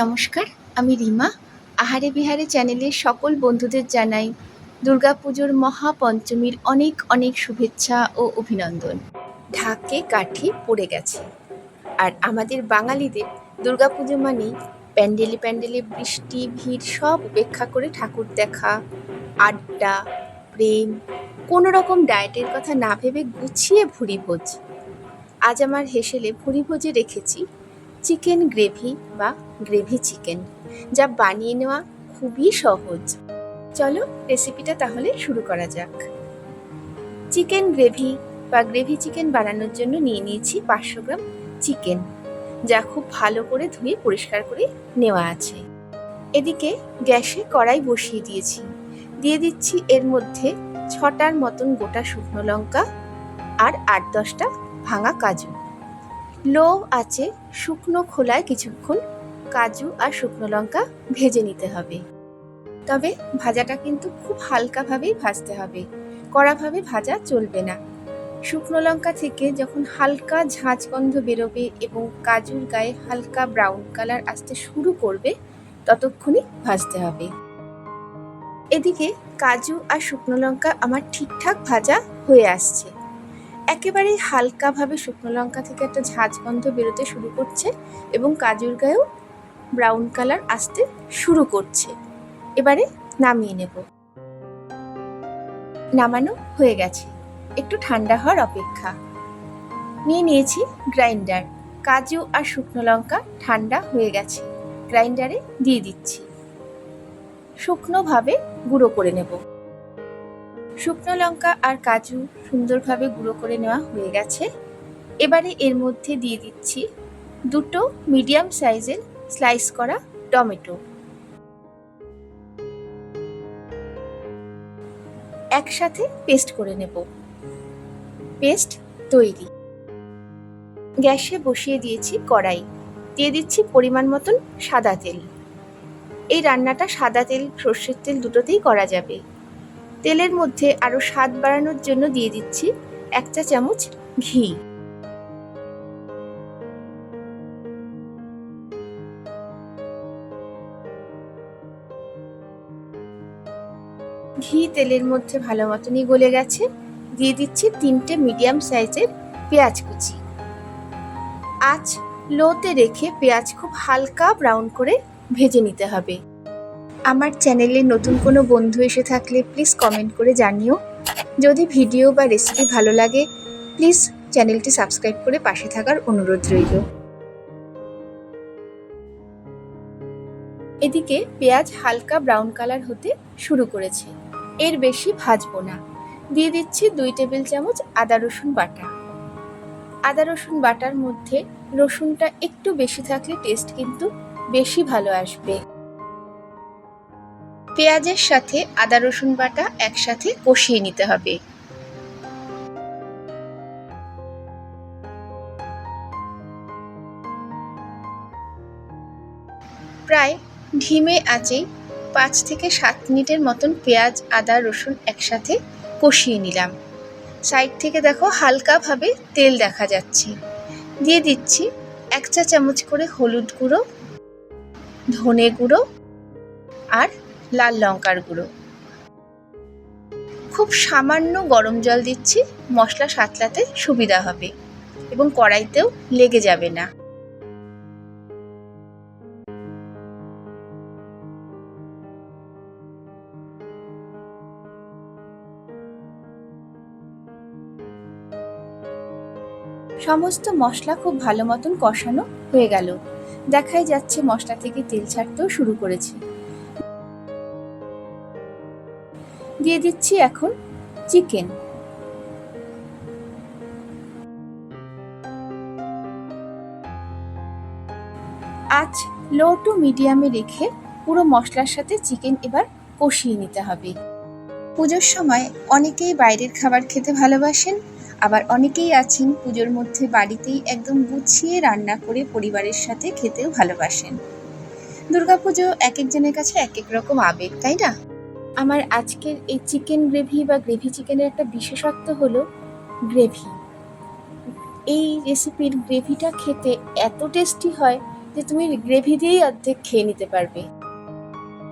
নমস্কার, আমি রিমা। আহারে বিহারে চ্যানেলের সকল বন্ধুদের জানাই দুর্গাপুজোর মহাপঞ্চমীর অনেক অনেক শুভেচ্ছা ও অভিনন্দন। ঢাকে কাঠি পড়ে গেছে। আর আমাদের বাঙালিদের দুর্গাপুজো মানেই প্যান্ডেলে প্যান্ডেলে বৃষ্টি, ভিড় সব উপেক্ষা করে ঠাকুর দেখা, আড্ডা, প্রেম, কোনো রকম ডায়েটের কথা না ভেবে গুছিয়ে ভুরি ভোজ আজ আমার হেসেলে ভুরি ভোজে রেখেছি চিকেন গ্রেভি বা গ্রেভি চিকেন, যা বানিয়ে নেওয়া খুবই সহজ। চলো রেসিপিটা তাহলে শুরু করা যাক। চিকেন গ্রেভি বা গ্রেভি চিকেন বানানোর জন্য নিয়ে নিয়েছি পাঁচশো গ্রাম চিকেন, যা খুব ভালো করে ধুয়ে পরিষ্কার করে নেওয়া আছে। এদিকে গ্যাসে কড়াই বসিয়ে দিয়েছি। দিয়ে দিচ্ছি এর মধ্যে ছটার মতন গোটা শুকনো লঙ্কা আর আট দশটা ভাঙা কাজু। লো আছে শুকনো খোলায় কিছুক্ষণ কাজু আর শুকনো লঙ্কা ভেজে নিতে হবে। তবে ভাজাটা কিন্তু খুব হালকাভাবেই ভাজতে হবে। কড়াভাবে ভাজা চলবে না। শুকনো লঙ্কা থেকে যখন হালকা ঝাঁঝ গন্ধ বেরোবে এবং কাজুর গায়ে হালকা ব্রাউন কালার আসতে শুরু করবে, ততক্ষণই ভাজতে হবে। এদিকে কাজু আর শুকনো লঙ্কা আমার ঠিকঠাক ভাজা হয়ে আসছে। একেবারেই হালকাভাবে শুকনো লঙ্কা থেকে একটা ঝাঁঝ গন্ধ বেরোতে শুরু করছে এবং কাজুর গায়েও ব্রাউন কালার আসতে শুরু করছে। এবারে নামিয়ে নেব। নামানো হয়ে গেছে। একটু ঠান্ডা হওয়ার অপেক্ষা। নিয়ে নিয়েছি গ্রাইন্ডার। কাজু আর শুকনো লঙ্কা ঠান্ডা হয়ে গেছে। গ্রাইন্ডারে দিয়ে দিচ্ছি। শুকনোভাবে গুঁড়ো করে নেব। শুকনো লঙ্কা আর কাজু সুন্দরভাবে গুঁড়ো করে নেওয়া হয়ে গেছে। এবারে এর মধ্যে দিয়ে দিচ্ছি দুটো মিডিয়াম সাইজের স্লাইস করা টমেটো। একসাথে পেস্ট করে নেব। পেস্ট তৈরি। গ্যাসে বসিয়ে দিয়েছি কড়াই। দিয়ে দিচ্ছি পরিমাণ মতন সাদা তেল। এই রান্নাটা সাদা তেল, সর্ষের তেল দুটোতেই করা যাবে। তেলের মধ্যে আরও স্বাদ বাড়ানোর জন্য দিয়ে দিচ্ছি এক চা চামচ ঘি। ঘি তেলের মধ্যে ভালো মতনই গলে গেছে। দিয়ে দিচ্ছি তিনটে মিডিয়াম সাইজের পেঁয়াজ কুচি। আজ লোতে রেখে পেঁয়াজ খুব হালকা ব্রাউন করে ভেজে নিতে হবে। আমার চ্যানেলে নতুন কোনো বন্ধু এসে থাকলে প্লিজ কমেন্ট করে জানিও। যদি ভিডিও বা রেসিপি ভালো লাগে প্লিজ চ্যানেলটি সাবস্ক্রাইব করে পাশে থাকার অনুরোধ রইল। এদিকে পেঁয়াজ হালকা ব্রাউন কালার হতে শুরু করেছে। এর বেশি ভাজবো না। দিয়ে দিচ্ছি দুই টেবিল চামচ আদা রসুন বাটা। আদা রসুন বাটার মধ্যে রসুনটা একটু বেশি থাকলে টেস্ট কিন্তু বেশি ভালো আসবে। পেঁয়াজের সাথে আদা, রসুন বাটা একসাথে কষিয়ে নিতে হবে। প্রায় ঢিমে আঁচেই পাঁচ থেকে সাত মিনিটের মতন পেঁয়াজ, আদা, রসুন একসাথে কষিয়ে নিলাম। সাইড থেকে দেখো হালকাভাবে তেল দেখা যাচ্ছে। দিয়ে দিচ্ছি এক চা চামচ করে হলুদ গুঁড়ো, ধনে গুঁড়ো আর লাল লঙ্কার গুঁড়ো। খুব সামান্য গরম জল দিচ্ছি, মশলা সাতলাতে সুবিধা হবে এবং কড়াইতেও লেগে যাবে না। সমস্ত মশলা খুব ভালো মতন কষানো হয়ে গেল। দেখাই যাচ্ছে মশলা থেকে তেল ছাড়তেও শুরু করেছে। দিয়ে দিচ্ছি এখন চিকেন। আজ লো টু মিডিয়ামে রেখে পুরো মশলার সাথে চিকেন এবার কষিয়ে নিতে হবে। পুজোর সময় অনেকেই বাইরের খাবার খেতে ভালোবাসেন, আবার অনেকেই আছেন পুজোর মধ্যে বাড়িতেই একদম গুছিয়ে রান্না করে পরিবারের সাথে খেতেও ভালোবাসেন। দুর্গাপুজো এক একজনের কাছে এক এক রকম আবেগ, তাই না? আমার আজকের এই চিকেন গ্রেভি বা গ্রেভি চিকেনের একটা বিশেষত্ব হলো গ্রেভি। এই রেসিপির গ্রেভিটা খেতে এত টেস্টি হয় যে তুমি গ্রেভি দিয়েই অর্ধেক খেয়ে নিতে পারবে।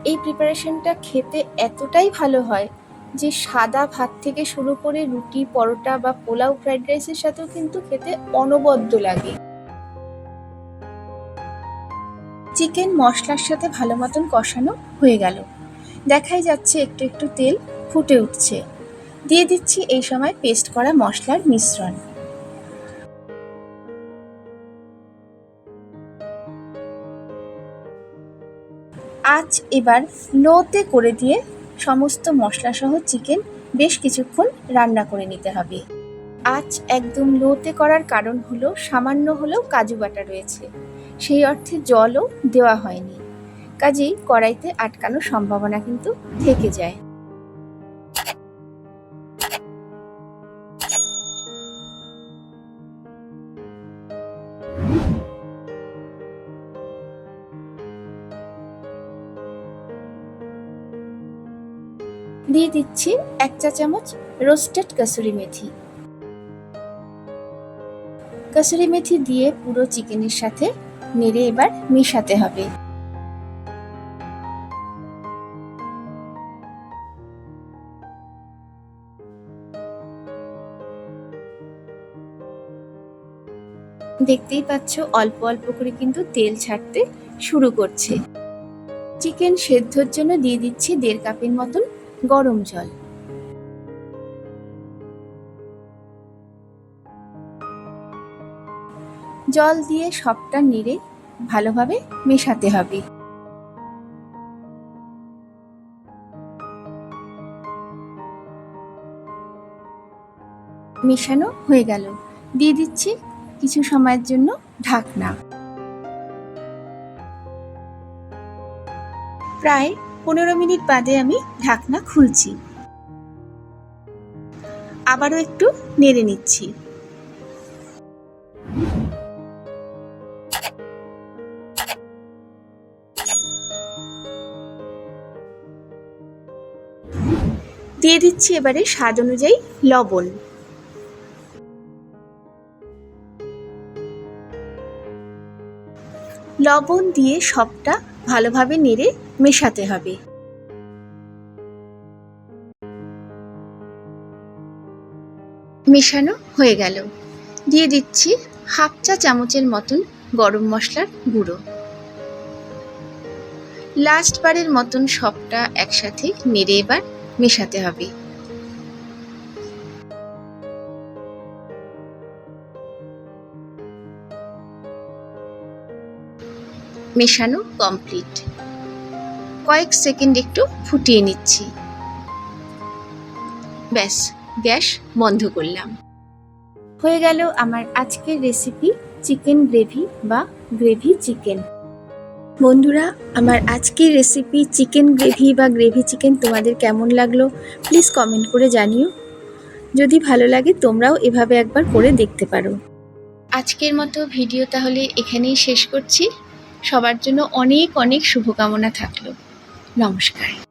এই প্রিপারেশনটা খেতে এতটাই ভালো হয় যে সাদা ভাত থেকে শুরু করে রুটি, পরোটা বা পোলাও ফ্রাইড রাইসের সাথেও কিন্তু খেতে অনবদ্য লাগে। চিকেন মশলার সাথে ভালো মতন কষানো হয়ে গেল। দেখাই যাচ্ছে একটু একটু তেল ফুটে উঠছে। দিয়ে দিচ্ছি এই সময় পেস্ট করা মশলার মিশ্রণ। আজ এবার লোতে করে দিয়ে সমস্ত মশলাসহ চিকেন বেশ কিছুক্ষণ রান্না করে নিতে হবে। আজ একদম লোতে করার কারণ হলো সামান্য হলেও কাজু বাটা রয়েছে। সেই অর্থে জলও দেওয়া হয়নি। কাজেই কড়াইতে আটকানোর সম্ভাবনা কিন্তু থেকে যায়। দিয়ে দিচ্ছি এক চা চামচ রোস্টেড কাসুরি মেথি। কাসুরি মেথি দিয়ে পুরো চিকেনের সাথে নেড়ে এবার মেশাতে হবে। দেখতেই পাচ্ছ অল্প অল্প করে কিন্তু তেল ছাড়তে শুরু করছে। চিকেন সেদ্ধর জন্য দিয়ে দিচ্ছি দেড় কাপের মতন গরম জল। জল দিয়ে সবটা নেড়ে ভালোভাবে মেশাতে হবে। মেশানো হয়ে গেল। দিয়ে দিচ্ছি কিছু সময়ের জন্য ঢাকনা। প্রায় পনেরো মিনিট বাদে আমি ঢাকনা খুলছি। আবারও একটু নেড়ে নিচ্ছি। দিয়ে দিচ্ছি এবারে স্বাদ অনুযায়ী লবণ। লবণ দিয়ে সবটা ভালোভাবে নেড়ে মেশাতে হবে। মেশানো হয়ে গেল। দিয়ে দিচ্ছি হাফ চা চামচের মতন গরম মশলার গুঁড়ো। লাস্ট বারের মতন সবটা একসাথে নেড়ে এবার মেশাতে হবে। মেশানো কমপ্লিট কয়েক সেকেন্ড একটু ফুটিয়ে নিচ্ছি। ব্যাস, গ্যাস বন্ধ করলাম। হয়ে গেল আমার আজকের রেসিপি চিকেন গ্রেভি বা গ্রেভি চিকেন বন্ধুরা, আমার আজকের রেসিপি চিকেন গ্রেভি বা গ্রেভি চিকেন তোমাদের কেমন লাগল প্লিজ কমেন্ট করে জানিও। যদি ভালো লাগে, তোমরাও এভাবে একবার করে দেখতে পারো। আজকের মতো ভিডিও তাহলে এখানেই শেষ করছি। সবার জন্য অনেক অনেক শুভকামনা থাকল। নমস্কার।